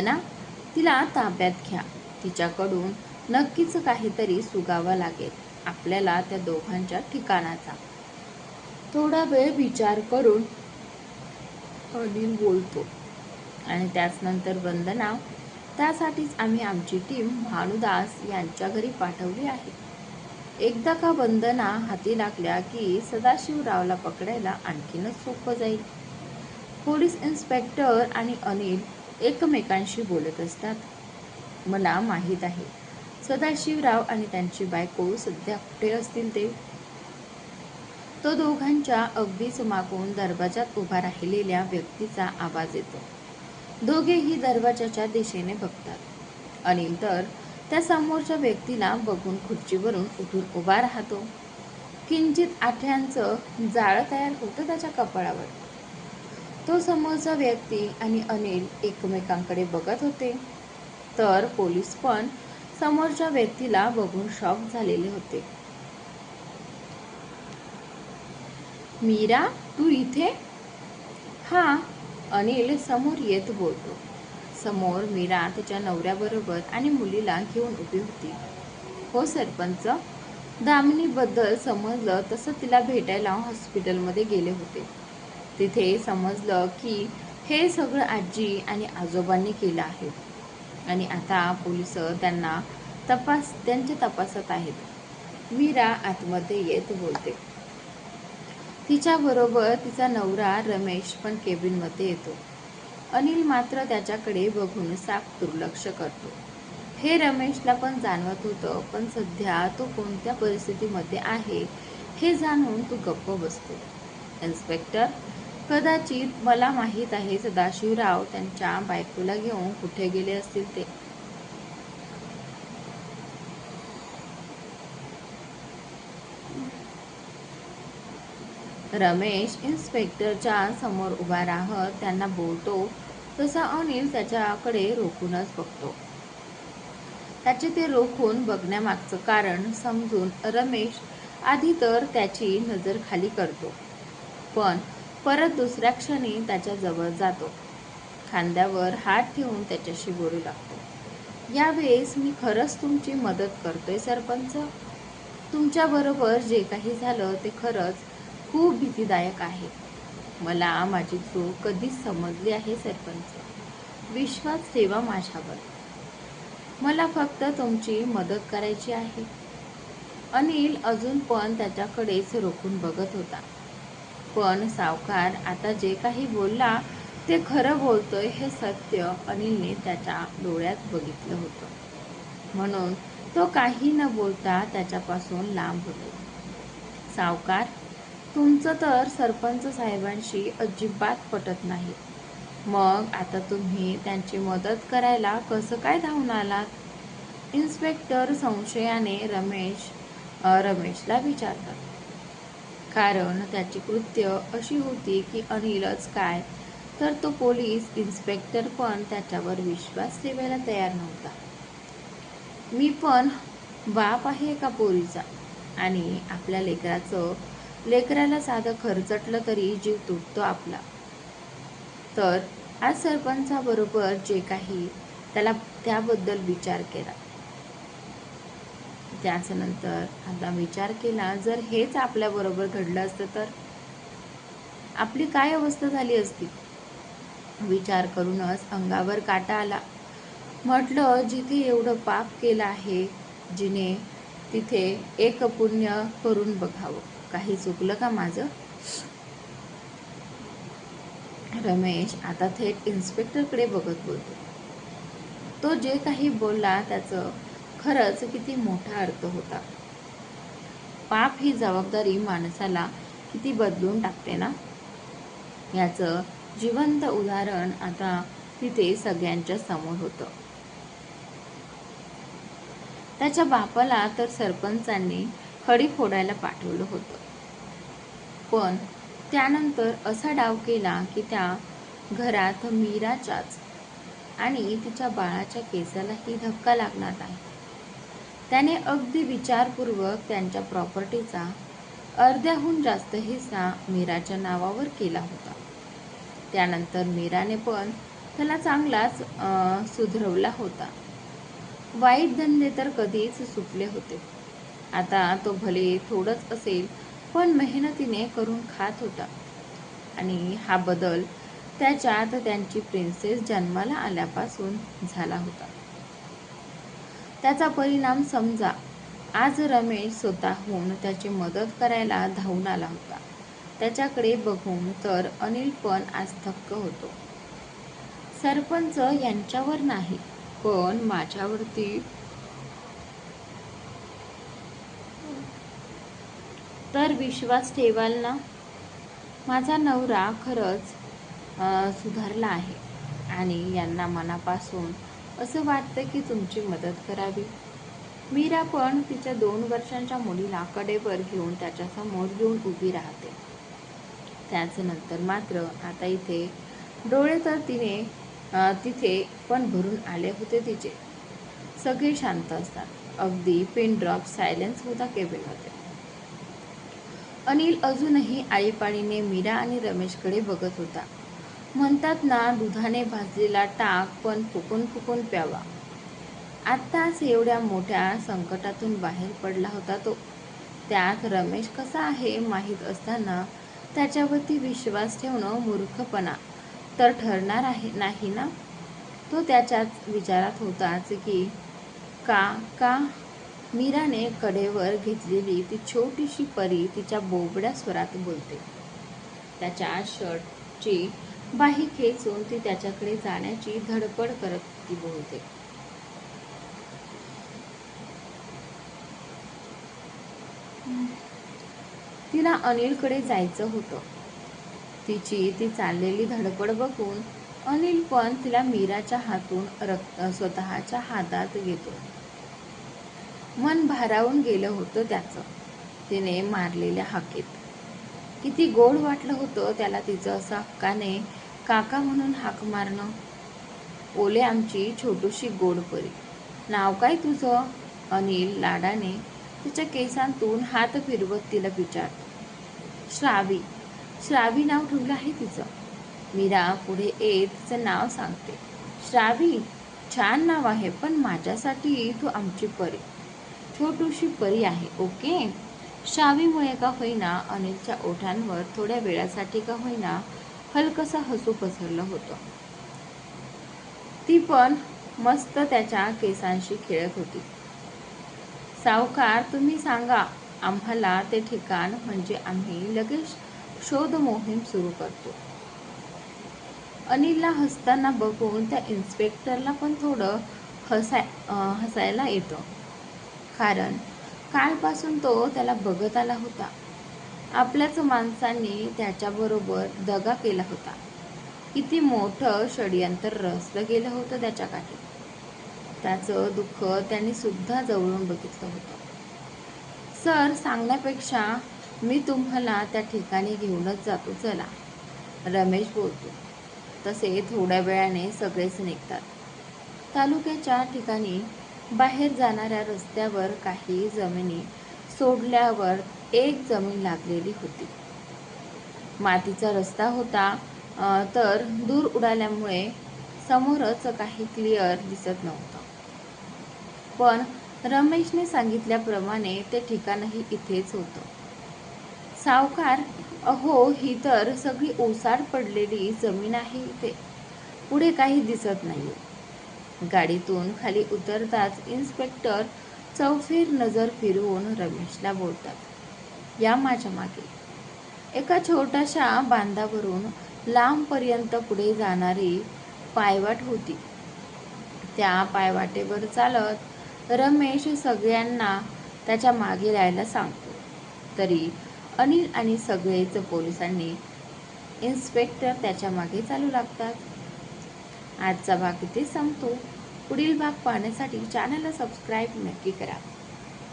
ना तिला ताब्यात घ्या. तिच्याकडून नक्कीच काहीतरी सुगावं लागेल. आपल्याला त्या दोघांच्या ठिकाणाचा. थोडा वेळ विचार करून अनिल बोलतो. आणि त्याच नंतर वंदना त्यासाठीच आम्ही आमची टीम भानुदास यांच्या घरी पाठवली आहे. एकदा का वंदना हाती लागल्या की सदाशिवरावला पकडायला आणखीनच सोपं जाईल. पोलीस इन्स्पेक्टर आणि अनिल एकमेकांशी बोलत असतात. मला माहीत आहे. सदाशिवराव आणि त्यांची बायको सध्या कुठे असतील ते? तो दोघांच्या अगदीच मागून दरवाजात उभा राहिलेल्या व्यक्तीचा आवाज येतो. दोघेही दरवाजाच्या दिशेने बघतात. अनिल तर त्या समोरच्या व्यक्तीला बघून खुर्चीवरून उठून उभा राहतो. किंचित आठ्यांचं जाळं तयार होतं त्याच्या कपाळावर. तो समोरचा व्यक्ती आणि अनिल एकमेकांकडे बघत होते. तर पोलीस पण समोरच्या व्यक्तीला बघून शॉक झालेले होते. मीरा तू इथे? हा अनिल समोर येत बोलतो. समोर मीरा तिच्या नवऱ्याबरोबर आणि मुलीला घेऊन उभी होती. हो सरपंच. दामिनीबद्दल समजलं तसं तिला भेटायला हॉस्पिटलमध्ये गेले होते. तिथे समजलं की हे सगळं आजी आणि आजोबांनी केलं आहे. आणि आता पोलीस त्यांना तपास त्यांचे तपासत आहेत. मीरा आतमध्ये येत बोलते. तिच्याबरोबर तिचा नवरा रमेश पण केबिनमध्ये येतो. अनिल मात्र त्याच्याकडे बघून साफ दुर्लक्ष करतो. हे रमेशला पण जाणवत होतं पण सध्या तो कोणत्या परिस्थितीमध्ये आहे हे जाणून तो गप्प बसतो. इन्स्पेक्टर कदाचित मला माहीत आहे सदाशिवराव त्यांच्या बायकोला घेऊन कुठे गेले असतील ते. रमेश इन्स्पेक्टरच्या समोर उभा राहत त्यांना बोलतो तसा अनिल त्याच्याकडे रोखूनच बघतो. त्याचे ते रोखून बघण्यामागचं कारण समजून रमेश आधी तर त्याची नजर खाली करतो. पण परत दुसऱ्या क्षणी त्याच्याजवळ जातो. खांद्यावर हात ठेवून त्याच्याशी बोलू लागतो. यावेळेस मी खरंच तुमची मदत करतोय सरपंच. तुमच्याबरोबर जे काही झालं ते खरंच खूप भीतीदायक आहे. मला माझी चूक कधीच समजली आहे सरपंच. विश्वास ठेवा माझ्यावर. मला फक्त तुमची मदत करायची आहे. अनिल अजून पण त्याच्याकडेच रोखून बघत होता. पण सावकार आता जे काही बोलला ते खरं बोलतोय हे सत्य. अनिलने त्याच्या डोळ्यात बघितलं होतं. म्हणून तो काही न बोलता त्याच्यापासून लांब होतो. सावकार तुमचं तर सरपंच साहेबांशी अजिबात पटत नाही. मग आता तुम्ही त्यांची मदत करायला कसं काय धावून आलात? इन्स्पेक्टर संशयाने रमेश रमेशला विचारतात. कारण त्याची कृत्य अशी होती की अनिलच काय? तर तो पोलीस इन्स्पेक्टर पण त्याच्यावर विश्वास ठेवायला तयार नव्हता. मी पण बाप आहे का पोरीचा? आणि आपल्या लेकराचं लेकराला साधं खरचटलं तरी जीव तुटतो आपला. तर आज सरपंचाबरोबर जे काही त्याला त्याबद्दल विचार केला. त्याच नंतर आता विचार केला जर हेच आपल्याबरोबर घडलं असतं तर? आपली काय अवस्था झाली असती? विचार करूनच अंगावर काटा आला. म्हटलं जिथे एवढं पाप केलं आहे जिने तिथे एक पुण्य करून बघावं. काही चुकलं का माझं? रमेश आता थेट इन्स्पेक्टरकडे बघत बोलतो. तो जे काही बोलला त्याचं खरंच किती मोठा अर्थ होता. पाप ही जबाबदारी माणसाला किती बदलून टाकते ना? याचं जिवंत उदाहरण आता तिथे सगळ्यांच्या समोर होतं. त्याच्या बापाला तर सरपंचांनी खडी फोडायला पाठवलं होतं. पण त्यानंतर असा डाव केला की त्या घरात मीराच्याच आणि तिच्या बाळाच्या केसालाही धक्का लागणार नाही. त्याने अगदी विचारपूर्वक त्यांच्या प्रॉपर्टीचा अर्ध्याहून जास्त हिस्सा मीराच्या नावावर केला होता. त्यानंतर मीराने पण त्याला चांगलाच सुधरवला होता. वाईट धंदे तर कधीच सुटले होते. आता तो भले थोडंच असेल पण मेहनतीने करून खात होता. आणि हा बदल त्याच्यात त्यांची प्रिन्सेस जन्माला आल्यापासून झाला होता. त्याचा परिणाम समजा. आज रमेश स्वतःहून त्याची मदत करायला धावून आला होता. त्याच्याकडे बघून तर अनिल पण आज थक्क होतो. सरपंच यांच्यावर नाही पण माझ्यावरती तर विश्वास ठेवाल ना? माझा नवरा खरंच सुधारला आहे. आणि यांना मनापासून असं वाटतं की तुमची मदत करावी. मीरा पण तिच्या दोन वर्षांच्या मुलीला कडेवर घेऊन त्याच्यासमोर येऊन उभी राहते. त्याच नंतर मात्र आता इथे डोळे तर तिने तिथे पण भरून आले होते तिचे. सगळे शांत असतात. अगदी पिन ड्रॉप सायलेन्स होता केबिनमध्ये अनिल अजूनही आळीपाळीने मीरा आणि रमेशकडे बघत होता. म्हणतात ना दुधाने भाजलेला टाक पण फुकून फुकून प्यावा. आत्ताच एवढ्या मोठ्या संकटातून बाहेर पडला होता तो. त्यात रमेश कसा आहे माहीत असताना त्याच्यावरती विश्वास ठेवणं मूर्खपणा तर ठरणार आहे नाही ना? तो त्याच्याच विचारात होताच की का का? मीराने कडेवर घेतलेली ती छोटीशी परी तिच्या बोबड्या स्वरात बोलते. त्याच्या शर्टची बाही खेचून ती त्याच्याकडे जाण्याची धडपड करत ती बोलते. तिला अनिलकडे जायचं होतं. तिची ती चाललेली धडपड बघून अनिल पण तिला मीराच्या हातून रक्त स्वतःच्या हातात घेतो. मन भारावून गेलं होतं त्याचं. तिने मारलेल्या हाकेत. किती गोड वाटलं होतं त्याला तिचं असं हक्काने काका म्हणून हाक मारणं. ओले आमची छोटूशी गोड परी. नाव काय तुझं? अनिल लाडाने तिच्या केसांतून हात फिरवत तिला विचार श्रावी. श्रावी नाव ठेवलं आहे तिचं. मीरा पुढे येत तिचं नाव सांगते. श्रावी छान नाव आहे पण माझ्यासाठी तू आमची परी. छोटूशी परी आहे ओके? श्रावीमुळे का होईना अनिलच्या ओठांवर थोड्या वेळासाठी का होईना हलकसा हसू पसरलं होतं. ती पण मस्त त्याच्या केसांशी खेळत होती. सावकार तुम्ही सांगा आम्हाला ते ठिकाण म्हणजे आम्ही लगेच शोध मोहीम सुरू करतो. अनिलला हसताना बघून त्या इन्स्पेक्टरला पण थोडं हसाय हसायला येतं. कारण कालपासून तो त्याला बघत आला होता. आपल्याच माणसांनी त्याच्याबरोबर दगा केला होता. किती मोठं षडयंत्र रचलं गेलं होतं त्याच्या काठी त्याचं दुःख त्यांनी सुद्धा जवळून बघितलं होतं. सर सांगण्यापेक्षा मी तुम्हाला त्या ठिकाणी घेऊनच जातो. चला. रमेश बोलतो. तसे थोड्या वेळाने सगळेच निघतात. तालुक्याच्या ठिकाणी बाहेर जाणाऱ्या रस्त्यावर काही जमिनी सोडल्यावर एक जमीन लागलेली होती. मातीचा रस्ता होता तर दूर उडाल्यामुळे समोरच काही क्लिअर दिसत नव्हतं. पण रमेशने सांगितल्याप्रमाणे ते ठिकाणही इथेच होतं. सावकार अहो ही तर सगळी ओसाड पडलेली जमीन आहे इथे. पुढे काही दिसत नाही गाडीतून खाली उतरताच इन्स्पेक्टर चौफेर नजर फिरवून रमेशला बोलतात. या माझ्या मागे. एका छोट्याशा बांधावरून लांबपर्यंत पुढे जाणारी पायवाट होती. त्या पायवाटेवर चालत रमेश सगळ्यांना त्याच्यामागे राहायला सांगतो. तरी अनिल आणि सगळेच पोलिसांनी इन्स्पेक्टर त्याच्यामागे चालू लागतात. आजचा भाग इथे संपतो. पुढील भाग पाहण्यासाठी चॅनलला सबस्क्राईब नक्की करा.